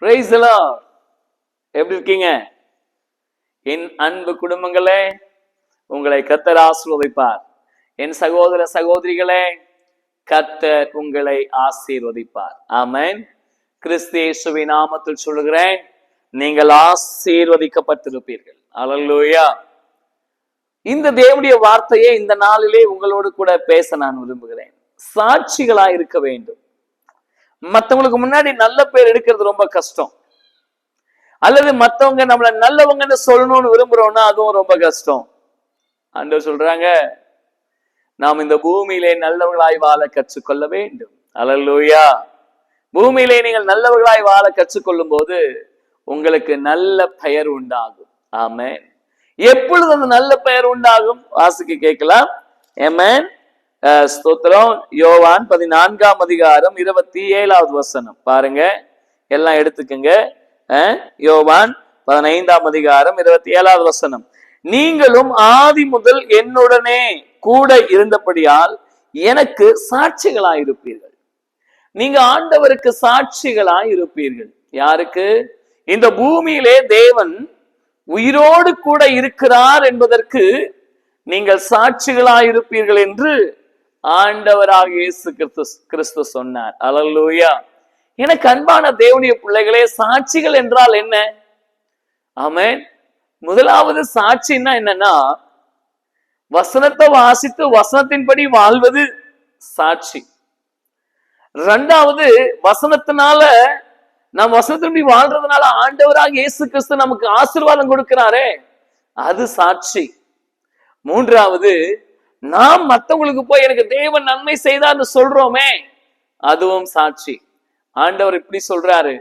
Praise எப்படி இருக்கீங்க? என் அன்பு குடும்பங்களே உங்களை கத்தர் ஆசீர்வதிப்பார். என் சகோதர சகோதரிகளே கத்தர் உங்களை ஆசீர்வதிப்பார். ஆமென். கிறிஸ்து நாமத்தில் சொல்லுகிறேன் நீங்கள் ஆசீர்வதிக்கப்பட்டிருப்பீர்கள். அல்லேலூயா இந்த தேவனுடைய வார்த்தையை இந்த நாளிலே உங்களோடு கூட பேச நான் விரும்புகிறேன். சாட்சிகளா இருக்க வேண்டும். மத்தவங்களுக்கு முன்னாடி நல்ல பேர் எடுக்கிறது ரொம்ப கஷ்டம். அல்லது மத்தவங்க நம்மள நல்லவங்கன்னு சொல்லணும்னு விரும்புறோம்னா அதுவும் ரொம்ப கஷ்டம். ஆண்டவர் சொல்றாங்க நாம் இந்த பூமியிலே நல்லவர்களாய் வாழ கற்றுக்கொள்ள வேண்டும். அலல்லூயா பூமியிலே நீங்கள் நல்லவர்களாய் வாழ கற்றுக்கொள்ளும் போது உங்களுக்கு நல்ல பெயர் உண்டாகும். ஆமே எப்பொழுது அந்த நல்ல பெயர் உண்டாகும்? வாசிக்கு கேட்கலாம். ஏமேன் ஸ்தோத்திரம். யோவான் பதினான்காம் அதிகாரம் இருபத்தி ஏழாவது வசனம். பாருங்க. எல்லாம் எடுத்துக்கங்க. அஹ் யோவான் பதினைந்தாம் அதிகாரம் இருபத்தி ஏழாவது வசனம். நீங்களும் ஆதி முதல் என்னுடனே கூட இருந்தபடியால் எனக்கு சாட்சிகளாயிருப்பீர்கள். நீங்க ஆண்டவருக்கு சாட்சிகளாய் இருப்பீர்கள் யாருக்கு? இந்த பூமியிலே தேவன் உயிரோடு கூட இருக்கிறார் என்பதற்கு நீங்கள் சாட்சிகளாயிருப்பீர்கள் என்று ஆண்டவராக இயேசு கிறிஸ்து கிறிஸ்து சொன்னார். அலல்லூயா எனக்கு அன்பான தேவனுடைய பிள்ளைகளே சாட்சிகள் என்றால் என்ன? ஆமேன் முதலாவது சாட்சின்னா என்னன்னா வசனத்தை வாசித்து வசனத்தின்படி வாழ்வது சாட்சி. ரெண்டாவது வசனத்தினால நம் வசனத்தின்படி வாழ்றதுனால ஆண்டவராக இயேசு கிறிஸ்து நமக்கு ஆசீர்வாதம் கொடுக்கிறாரே அது சாட்சி. மூன்றாவது நாம் மத்தவங்களுக்கு போய் எனக்கு தேவன் நன்மை செய்தார்னு சொல்றோமே அதுவும் சாட்சி. ஆண்டவர் இப்படி சொல்றாரு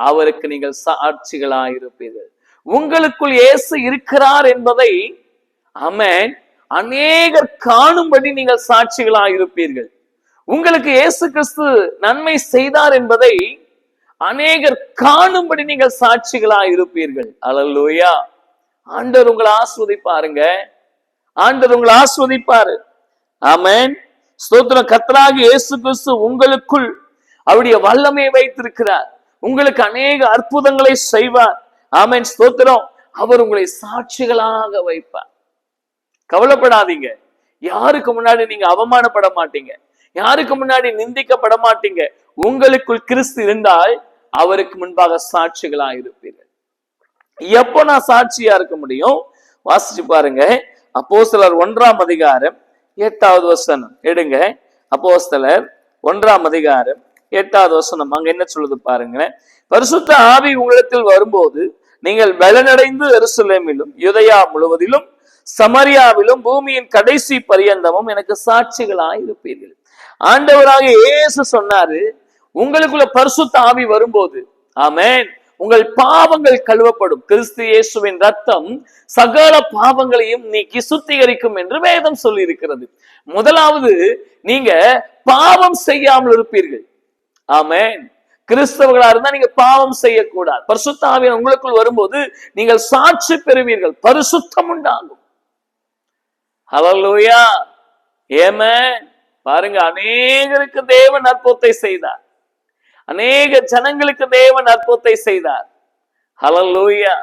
அவருக்கு நீங்கள் சாட்சிகளா இருப்பீர்கள் உங்களுக்குள் இயேசு இருக்கிறார் என்பதை அமேன் அநேகர் காணும்படி நீங்கள் சாட்சிகளா இருப்பீர்கள் உங்களுக்கு இயேசு கிறிஸ்து நன்மை செய்தார் என்பதை அநேகர் காணும்படி நீங்கள் சாட்சிகளா இருப்பீர்கள் அலல்லோயா. ஆண்டவர் உங்களை ஆஸ்வதிப்பாருங்க. ஆண்டவர் உங்களை ஆஸ்வதிப்பாரு. ஆமேன். ஸ்தோத்திரம். கத்தராக இயேசு கிறிஸ்து உங்களுக்குள் அவருடைய வல்லமையை வைத்திருக்கிறார். உங்களுக்கு அநேக அற்புதங்களை செய்வார். ஆமேன். ஸ்தோத்திரம். அவர் உங்களை சாட்சிகளாக வைப்பார். கவலைப்படாதீங்க. யாருக்கு முன்னாடி நீங்க அவமானப்பட மாட்டீங்க? யாருக்கு முன்னாடி நிந்திக்கப்பட மாட்டீங்க? உங்களுக்குள் கிறிஸ்து இருந்தால் அவருக்கு முன்பாக சாட்சிகளா இருப்பீர்கள் எப்போ நான் சாட்சியா இருக்க முடியும்? வாசிச்சு பாருங்க. அப்போஸ்தலர் ஒன்றாம் அதிகாரம் எட்டாவது வசனம். எடுங்க. அப்போஸ்தலர் ஒன்றாம் அதிகாரம் எட்டாவது வசனம். அங்க என்ன சொல்லுது பாருங்க பரிசுத்த ஆவி உங்களிடத்தில் வரும்போது நீங்கள் பலனடைந்து எருசலேமிலும் யுதயா முழுவதிலும் சமரியாவிலும் பூமியின் கடைசி பரியந்தமும் எனக்கு சாட்சிகளாய் இருப்பீர்கள். ஆண்டவராக இயேசு சொன்னாரு உங்களுக்குள்ள பரிசுத்த ஆவி வரும்போது. ஆமேன். உங்கள் பாவங்கள் கழுவப்படும். கிறிஸ்து இயேசுவின் ரத்தம் சகல பாவங்களையும் நீக்கி சுத்திகரிக்கும் என்று வேதம் சொல்லி இருக்கிறது முதலாவது நீங்க பாவம் செய்யாமல் இருப்பீர்கள். ஆமேன். கிறிஸ்தவர்களா இருந்தா நீங்க பாவம் செய்யக்கூடாது. பரிசுத்தாவியன் உங்களுக்குள் வரும்போது நீங்கள் சாட்சி பெறுவீர்கள். பரிசுத்தம் உண்டாகும். ஹalleluya. ஏமேன் பாருங்க அநேகருக்கு தேவன் அற்புதத்தை செய்தார். அநேக ஜனங்களுக்கு தேவன் அற்புதத்தை செய்தார். ஹலலூயா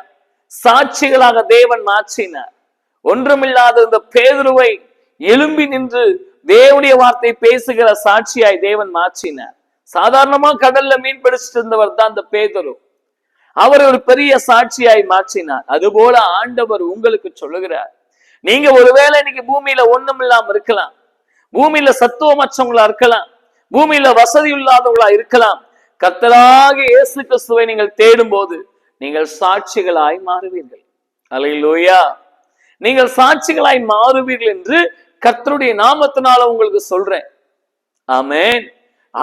சாட்சிகளாக தேவன் மாற்றினார். ஒன்றுமில்லாத இந்த பேதுருவை எழும்பி நின்று தேவனுடைய வார்த்தை பேசுகிற சாட்சியாய் தேவன் மாற்றினார். சாதாரணமா கடல்ல மீன் பிடிச்சிட்டு இருந்தவர் தான் இந்த பேதுரு. அவர் ஒரு பெரிய சாட்சியாய் மாற்றினார். அதுபோல ஆண்டவர் உங்களுக்கு சொல்லுகிறார். நீங்க ஒருவேளை இன்னைக்கு பூமியில ஒண்ணும் இல்லாம இருக்கலாம். பூமியில சத்துவமற்றவங்களா இருக்கலாம். பூமியில வசதி இல்லாதவங்களா இருக்கலாம். கத்தராக இயேசு கிறிஸ்துவை நீங்கள் தேடும் போது நீங்கள் சாட்சிகளாய் மாறுவீர்கள். அலையிலோயா நீங்கள் சாட்சிகளாய் மாறுவீர்கள் என்று கத்தருடைய நாமத்தினால உங்களுக்கு சொல்றேன். ஆமேன்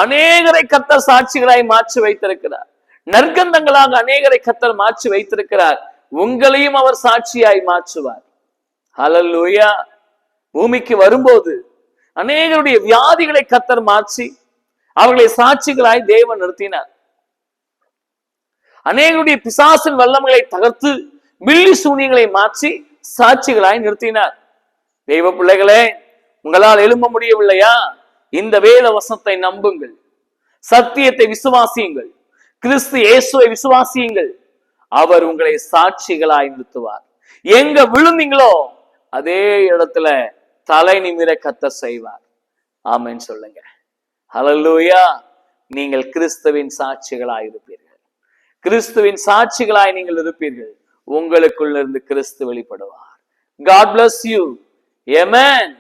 அநேகரை கத்தர் சாட்சிகளாய் மாற்றி வைத்திருக்கிறார். நற்கந்தங்களாக அநேகரை கத்தர் மாற்றி வைத்திருக்கிறார். உங்களையும் அவர் சாட்சியாய் மாற்றுவார். ஹalleluya பூமிக்கு வரும்போது அநேகருடைய வியாதிகளை கத்தர் மாற்றி அவர்களை சாட்சிகளாய் தேவன் நிறுத்தினார். அநேகருடைய பிசாசின் வல்லமைகளை தகர்த்து மில்லி சூனியங்களை மாற்றி சாட்சிகளாய் நிறுத்தினார். தெய்வ பிள்ளைகளே உங்களால் எழும்ப முடியவில்லையா? இந்த வேத வசத்தை நம்புங்கள். சத்தியத்தை விசுவாசியுங்கள். கிறிஸ்து இயேசுவை விசுவாசியுங்கள். அவர் உங்களை சாட்சிகளாய் நிறுத்துவார். எங்க விழுந்தீங்களோ அதே இடத்துல தலை நிமிர கத்த செய்வார். ஆமைன்னு சொல்லுங்க. ஹலல்லூயா நீங்கள் கிறிஸ்துவின் சாட்சிகளாய் இருப்பீர்கள். கிறிஸ்துவின் சாட்சிகளாய் நீங்கள் இருப்பீர்கள். உங்களுக்குள்ள இருந்து கிறிஸ்து வெளிப்படுவார். God bless you Amen.